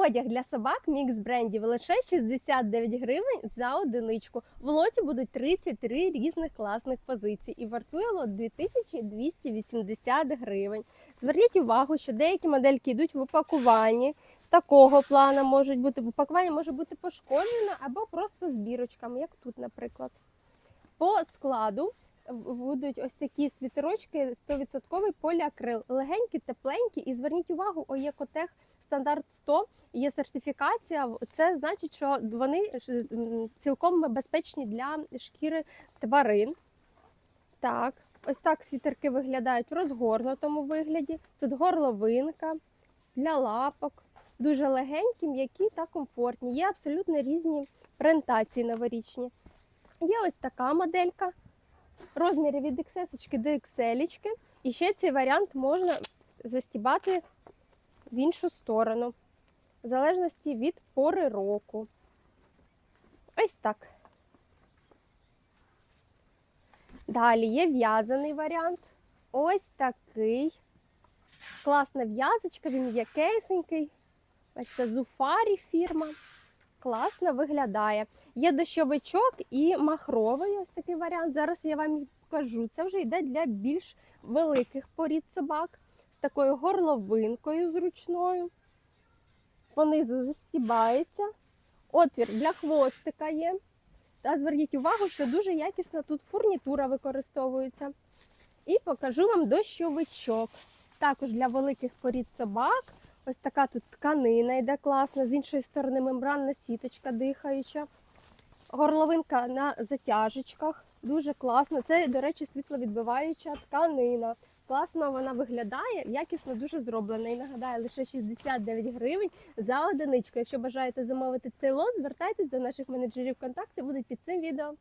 Одяг для собак мікс брендів лише 69 гривень за одиничку. В лоті будуть 33 різних класних позицій і вартує лот 2280 гривень. Зверніть увагу, що деякі модельки йдуть в упакуванні. Такого плану можуть бути в упакуванні може бути пошкоджено або просто з бірочками, як тут, наприклад. По складу будуть ось такі світерочки 100% поліакрил. Легенькі, тепленькі. І зверніть увагу, Оєкотех стандарт 100 є сертифікація. Це значить, що вони цілком безпечні для шкіри тварин. Так, ось так світерки виглядають в розгорнутому вигляді. Тут горловинка для лапок. Дуже легенькі, м'які та комфортні. Є абсолютно різні презентації новорічні. Є ось така моделька. Розміри від XS до XL. І ще цей варіант можна застібати в іншу сторону, в залежності від пори року. Ось так. Далі є в'язаний варіант. Ось такий. Класна в'язочка, він м'якесенький. Бачите, зуфарі фірма. Класно виглядає. Є дощовичок і махровий ось такий варіант. Зараз я вам покажу. Це вже йде для більш великих порід собак з такою горловинкою зручною. Понизу застібається. Отвір для хвостика є. Та зверніть увагу, що дуже якісна тут фурнітура використовується. І покажу вам дощовичок. Також для великих порід собак. Ось така тут тканина йде класна, з іншої сторони мембранна сіточка дихаюча. Горловинка на затяжечках. Дуже класно. Це, до речі, світловідбиваюча тканина. Класно вона виглядає, якісно дуже зроблена. І нагадаю, лише 69 гривень за одиничку. Якщо бажаєте замовити цей лот, звертайтесь до наших менеджерів. Контакти будуть під цим відео.